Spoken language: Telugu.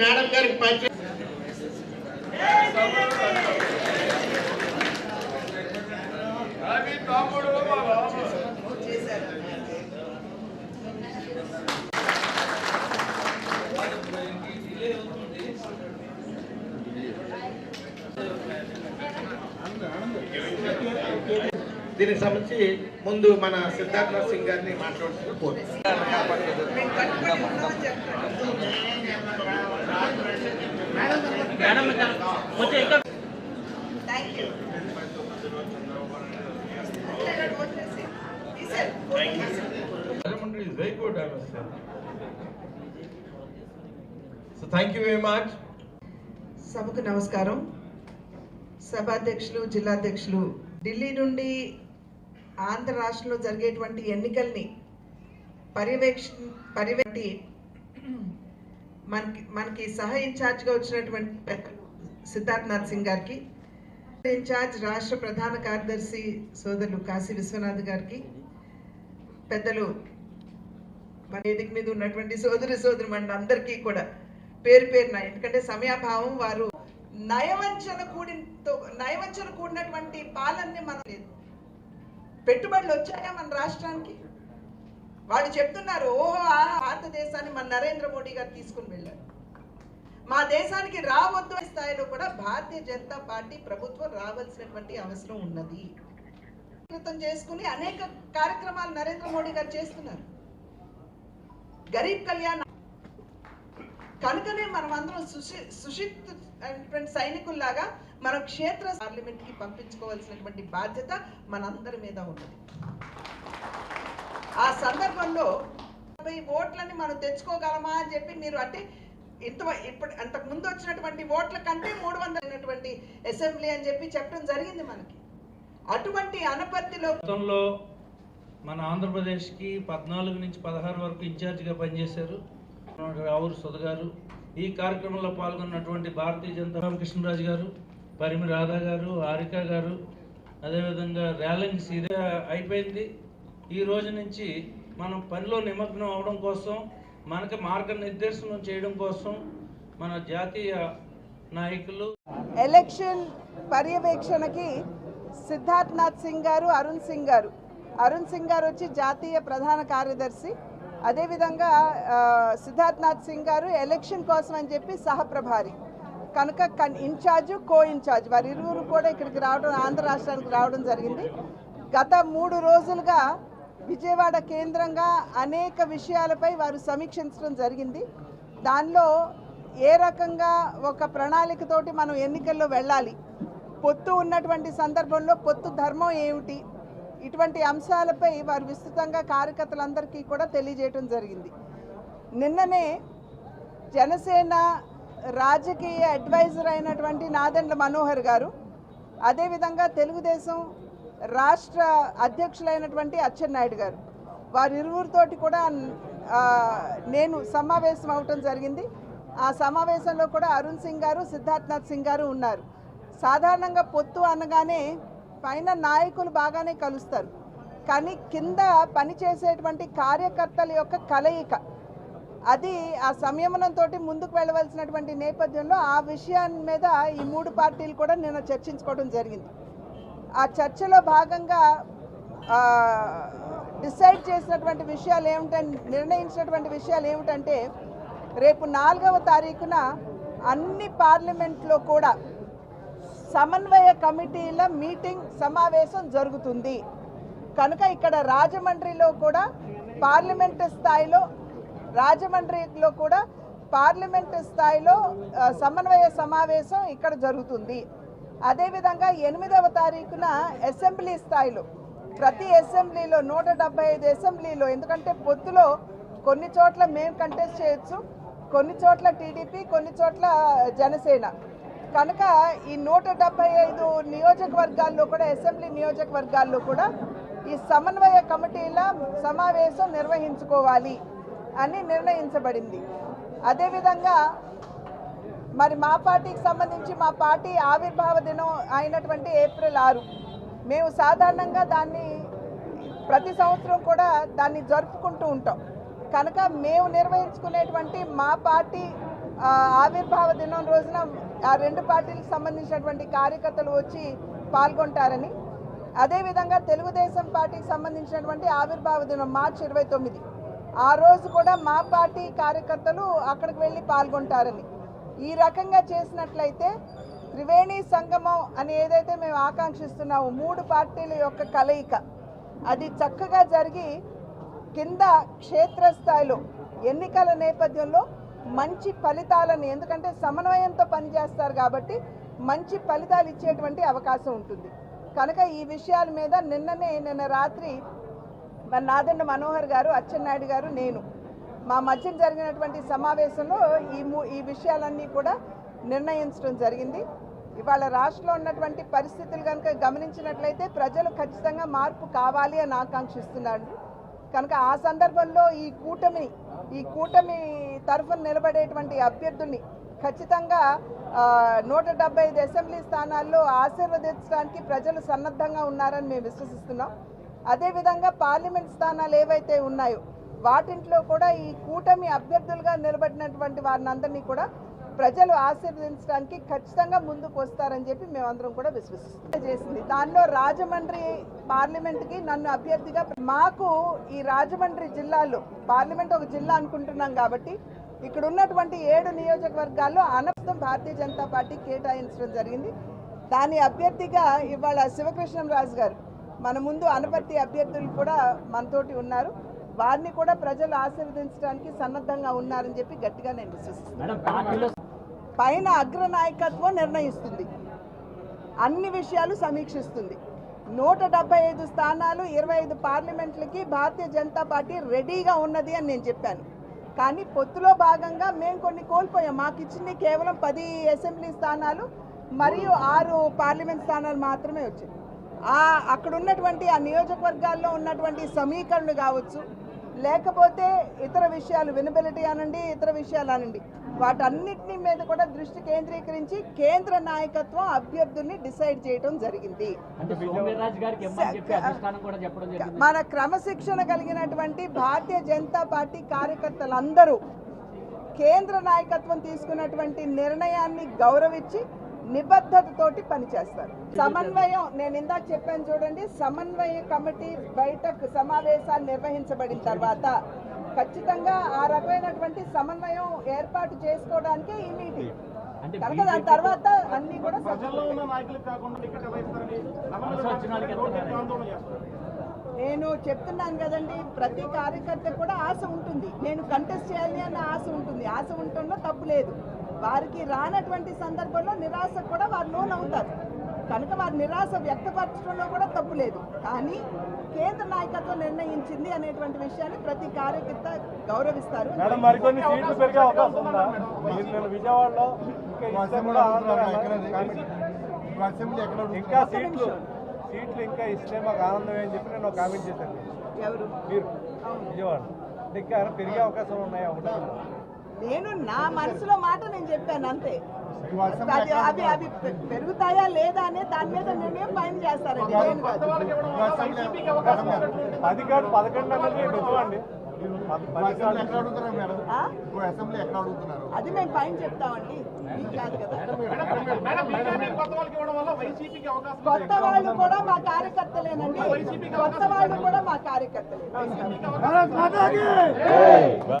మేడం గారికి పరిచయం దీనికి సంబంధించి ముందు మన సిద్ధార్థ్ సింగ్ గారిని మాట్లాడుతూ కోరు thank you Parliamentary is very good, I must say. So thank you very much. సభకు నమస్కారం సభాధ్యక్షులు జిల్లాధ్యక్షులు ఢిల్లీ నుండి ఆంధ్ర రాష్ట్రంలో జరిగేటువంటి ఎన్నికల్ని పర్యవేక్ష పర్యవేక్షి మనకి మనకి సహ ఇన్ఛార్జ్గా వచ్చినటువంటి పెద్దలు సిద్ధార్థ్ సింగ్ గారికి ఇన్ఛార్జ్ రాష్ట్ర ప్రధాన కార్యదర్శి సోదరులు కాశీ విశ్వనాథ్ గారికి పెద్దలు మన వేదిక మీద ఉన్నటువంటి సోదరి సోదరు మన అందరికీ కూడా పేరు పేరున ఎందుకంటే సమయాభావం వారు నయవంచన కూడితో నయవంచన కూడినటువంటి పాలనని మనం పెట్టుబడులు వచ్చాయా మన రాష్ట్రానికి? వాళ్ళు చెప్తున్నారు ఓహో భారతదేశాన్ని మన నరేంద్ర మోడీ గారు తీసుకుని వెళ్ళారు. మా దేశానికి రావద్దు స్థాయిలో కూడా భారతీయ జనతా పార్టీ ప్రభుత్వం రావాల్సినటువంటి అవసరం ఉన్నది. కృతం చేసుకుని అనేక కార్యక్రమాలు నరేంద్ర మోడీ గారు చేస్తున్నారు. గరీబ్ కళ్యాణ్ కనుకనే మనం అందరం సుషి సుషిత్ సైనికుల్లాగా మనం క్షేత్ర పార్లమెంట్కి పంపించుకోవాల్సినటువంటి బాధ్యత మనందరి మీద ఉన్నది. ఆ సందర్భంలో ఈ ఓట్లని మనం తెచ్చుకోగలమా అని చెప్పి మీరు అంటే ఇంత ఇప్పుడు అంతకు ముందు వచ్చినటువంటి ఓట్ల కంటే మూడు వందలైనటువంటి అసెంబ్లీ అని చెప్పి చెప్పడం జరిగింది మనకి. అటువంటి అనపర్తిలో గతంలో మన ఆంధ్రప్రదేశ్కి పద్నాలుగు నుంచి పదహారు వరకు ఇన్ఛార్జిగా పనిచేశారు. రావురు సుధ గారు. ఈ కార్యక్రమంలో పాల్గొన్నటువంటి భారతీయ జనతా రామకృష్ణరాజు గారు పరిమి రాధా గారు హారిక గారు అదేవిధంగా ర్యాలింగ్స్ ఇదే అయిపోయింది. ఈ రోజు నుంచి మనం పనిలో నిమగ్నం అవడం కోసం మనకి మార్గనిర్దేశనం చేయడం కోసం మన జాతీయ నాయకులు ఎలక్షన్ పర్యవేక్షణకి సిద్ధార్థ్నాథ్ సింగ్ గారు అరుణ్ సింగ్ గారు. అరుణ్ సింగ్ గారు వచ్చి జాతీయ ప్రధాన కార్యదర్శి. అదేవిధంగా ఆ, సిద్ధార్థ్ నాథ్ సింగ్ గారు ఎలక్షన్ కోసం అని చెప్పి సహప్రభారి. కనుక కన్ ఇన్ఛార్జ్ కో ఇన్ఛార్జ్ వారి ఇరువురు కూడా ఇక్కడికి రావడం ఆంధ్ర రాష్ట్రానికి రావడం జరిగింది. గత మూడు రోజులుగా విజయవాడ కేంద్రంగా అనేక విషయాలపై వారు సమీక్షించడం జరిగింది. దానిలో ఏ రకంగా ఒక ప్రణాళికతోటి మనం ఎన్నికల్లో వెళ్ళాలి పొత్తు ఉన్నటువంటి సందర్భంలో పొత్తు ధర్మం ఏమిటి ఇటువంటి అంశాలపై వారు విస్తృతంగా కార్యకర్తలందరికీ కూడా తెలియజేయటం జరిగింది. నిన్ననే జనసేన రాజకీయ అడ్వైజర్ అయినటువంటి నాదెండ్ల మనోహర్ గారు అదేవిధంగా తెలుగుదేశం రాష్ట్ర అధ్యక్షులైనటువంటి అచ్చెన్నాయుడు గారు. వారి ఇరువురితోటి కూడా నేను సమావేశం అవటం జరిగింది. ఆ సమావేశంలో కూడా అరుణ్ సింగ్ గారు సిద్ధార్థనాథ్ సింగ్ గారు ఉన్నారు. సాధారణంగా పొత్తు అనగానే పైన నాయకులు బాగానే కలుస్తారు. కానీ కింద పనిచేసేటువంటి కార్యకర్తల యొక్క కలయిక. అది ఆ సంయమనంతో ముందుకు వెళ్ళవలసినటువంటి నేపథ్యంలో ఆ విషయాన్ని మీద ఈ మూడు పార్టీలు కూడా నిన్న చర్చించుకోవడం జరిగింది. ఆ చర్చలో భాగంగా డిసైడ్ చేసినటువంటి విషయాలు ఏమిటంటే నిర్ణయించినటువంటి విషయాలు ఏమిటంటే రేపు నాలుగవ తారీఖున అన్ని పార్లమెంట్లో కూడా సమన్వయ కమిటీల మీటింగ్ సమావేశం జరుగుతుంది. కనుక ఇక్కడ రాజమండ్రిలో కూడా పార్లమెంటు స్థాయిలో రాజమండ్రిలో కూడా పార్లమెంటు స్థాయిలో సమన్వయ సమావేశం ఇక్కడ జరుగుతుంది. అదేవిధంగా ఎనిమిదవ తారీఖున అసెంబ్లీ స్థాయిలో ప్రతి అసెంబ్లీలో నూట డెబ్బై ఐదు అసెంబ్లీలో ఎందుకంటే పొత్తులో కొన్ని చోట్ల మేము కంటెస్ట్ చేయొచ్చు కొన్ని చోట్ల టీడీపీ కొన్ని చోట్ల జనసేన. కనుక ఈ నూట డెబ్బై ఐదు నియోజకవర్గాల్లో కూడా అసెంబ్లీ నియోజకవర్గాల్లో కూడా ఈ సమన్వయ కమిటీల సమావేశం నిర్వహించుకోవాలి అని నిర్ణయించబడింది. అదేవిధంగా మరి మా పార్టీకి సంబంధించి మా పార్టీ ఆవిర్భావ దినం అయినటువంటి ఏప్రిల్ ఆరు. మేము సాధారణంగా దాన్ని ప్రతి సంవత్సరం కూడా దాన్ని జరుపుకుంటూ ఉంటాం. కనుక మేము నిర్వహించుకునేటువంటి మా పార్టీ ఆవిర్భావ దినం రోజున ఆ రెండు పార్టీలకు సంబంధించినటువంటి కార్యకర్తలు వచ్చి పాల్గొంటారని అదేవిధంగా తెలుగుదేశం పార్టీకి సంబంధించినటువంటి ఆవిర్భావ దినం మార్చి ఇరవై తొమ్మిది. ఆ రోజు కూడా మా పార్టీ కార్యకర్తలు అక్కడికి వెళ్ళి పాల్గొంటారని. ఈ రకంగా చేసినట్లయితే త్రివేణి సంగమం అని ఏదైతే మేము ఆకాంక్షిస్తున్నామో మూడు పార్టీల యొక్క కలయిక అది చక్కగా జరిగి కింద క్షేత్రస్థాయిలో ఎన్నికల నేపథ్యంలో మంచి ఫలితాలని ఎందుకంటే సమన్వయంతో పనిచేస్తారు కాబట్టి మంచి ఫలితాలు ఇచ్చేటువంటి అవకాశం ఉంటుంది. కనుక ఈ విషయాల మీద నిన్ననే నిన్న రాత్రి మరి నాదండ మనోహర్ గారు అచ్చెన్నాయుడు గారు నేను మా మధ్య జరిగినటువంటి సమావేశంలో ఈ ఈ విషయాలన్నీ కూడా నిర్ణయించడం జరిగింది. ఇవాళ రాష్ట్రంలో ఉన్నటువంటి పరిస్థితులు కనుక గమనించినట్లయితే ప్రజలు ఖచ్చితంగా మార్పు కావాలి అని ఆకాంక్షిస్తున్నారు. కనుక ఆ సందర్భంలో ఈ కూటమిని ఈ కూటమి తరఫున నిలబడేటువంటి అభ్యర్థుల్ని ఖచ్చితంగా నూట డెబ్బై ఐదు అసెంబ్లీ స్థానాల్లో ఆశీర్వదించడానికి ప్రజలు సన్నద్ధంగా ఉన్నారని మేము విశ్వసిస్తున్నాం. అదేవిధంగా పార్లమెంట్ స్థానాలు ఏవైతే ఉన్నాయో వాటింట్లో కూడా ఈ కూటమి అభ్యర్థులుగా నిలబడినటువంటి వారిని అందరినీ కూడా ప్రజలు ఆశీర్వదించడానికి ఖచ్చితంగా ముందుకు వస్తారని చెప్పి మేమందరం కూడా విశ్వసిస్తున్నాం చేసింది. దానిలో రాజమండ్రి పార్లమెంట్కి నన్ను అభ్యర్థిగా మాకు ఈ రాజమండ్రి జిల్లాలో పార్లమెంట్ ఒక జిల్లా అనుకుంటున్నాం కాబట్టి ఇక్కడ ఉన్నటువంటి ఏడు నియోజకవర్గాల్లో అనర్థం భారతీయ జనతా పార్టీ కేటాయించడం జరిగింది. దాని అభ్యర్థిగా ఇవాళ శివకృష్ణం రాజు గారు మన ముందు అనపర్తి అభ్యర్థులు కూడా మనతోటి ఉన్నారు. వారిని కూడా ప్రజలు ఆశీర్వదించడానికి సన్నద్ధంగా ఉన్నారని చెప్పి గట్టిగా నేను విశ్వసిస్తున్నాను. పైన అగ్రనాయకత్వం నిర్ణయిస్తుంది. అన్ని విషయాలు సమీక్షిస్తుంది. నూట డెబ్బై ఐదు స్థానాలు ఇరవై ఐదు పార్లమెంట్లకి భారతీయ జనతా పార్టీ రెడీగా ఉన్నది అని నేను చెప్పాను. కానీ పొత్తులో భాగంగా మేము కొన్ని కోల్పోయాం. మాకు ఇచ్చింది కేవలం పది అసెంబ్లీ స్థానాలు మరియు ఆరు పార్లమెంట్ స్థానాలు మాత్రమే వచ్చాయి. ఆ అక్కడ ఉన్నటువంటి ఆ నియోజకవర్గాల్లో ఉన్నటువంటి సమీకరణలు కావచ్చు లేకపోతే ఇతర విషయాలు వినబిలిటీ అనండి ఇతర విషయాలు అనండి. వాటన్నిటిని మీద కూడా దృష్టి కేంద్రీకరించి కేంద్ర నాయకత్వం అభ్యర్థుల్ని డిసైడ్ చేయడం జరిగింది. మన క్రమశిక్షణ కలిగినటువంటి భారతీయ జనతా పార్టీ కార్యకర్తలందరూ కేంద్ర నాయకత్వం తీసుకున్నటువంటి నిర్ణయాన్ని గౌరవించి నిబద్ధతతోటి పనిచేస్తారు. సమన్వయం నేను ఇందాక చెప్పాను చూడండి సమన్వయ కమిటీ బయటకు సమావేశాలు నిర్వహించబడిన తర్వాత ఖచ్చితంగా ఆ రకమైనటువంటి సమన్వయం ఏర్పాటు చేసుకోవడానికే ఈ మీటింగ్ కనుక దాని తర్వాత అన్ని కూడా నేను చెప్తున్నాను కదండి ప్రతి కార్యకర్త కూడా ఆశ ఉంటుంది. నేను కంటెస్ట్ చేయాలి అన్న ఆశ ఉంటుంది. ఆశ ఉండటంలో తప్పు లేదు. వారికి రానటువంటి సందర్భంలో నిరాశ కూడా వారు లోన్ అవుతారు కనుక వారి నిరాశ వ్యక్తపరచడంలో కూడా తప్పు లేదు. కానీ కేంద్ర నాయకత్వం నిర్ణయించింది అనేటువంటి విషయాన్ని ప్రతి కార్యకర్త గౌరవిస్తారు. మేడం మరికొన్ని సీట్లు పెరిగే అవకాశం ఉందా? మీరు నేను విజయవాడలో ఇంకా సీట్లు సీట్లు ఇంకా ఇస్తే మాకు ఆనందమే అని చెప్పి నేను ఒక కామెంట్ చేశాను. ఎవరు? మీరు. విజయవాడ. ఇంకా పెరిగే అవకాశం ఉన్నాయా? ఒకటి నేను నా మనసులో మాట నేను చెప్పాను అంతే. అది అవి అవి పెరుగుతాయా లేదా అనే దాని మీద నిర్ణయం పైన చేస్తారండి. అది కాదు పదకొండు అది మేము పైన చెప్తామండి. మీకు కాదు కదా. కొత్త వాళ్ళు కూడా మా కార్యకర్తలేనండి. కొత్త వాళ్ళు కూడా మా కార్యకర్తలే.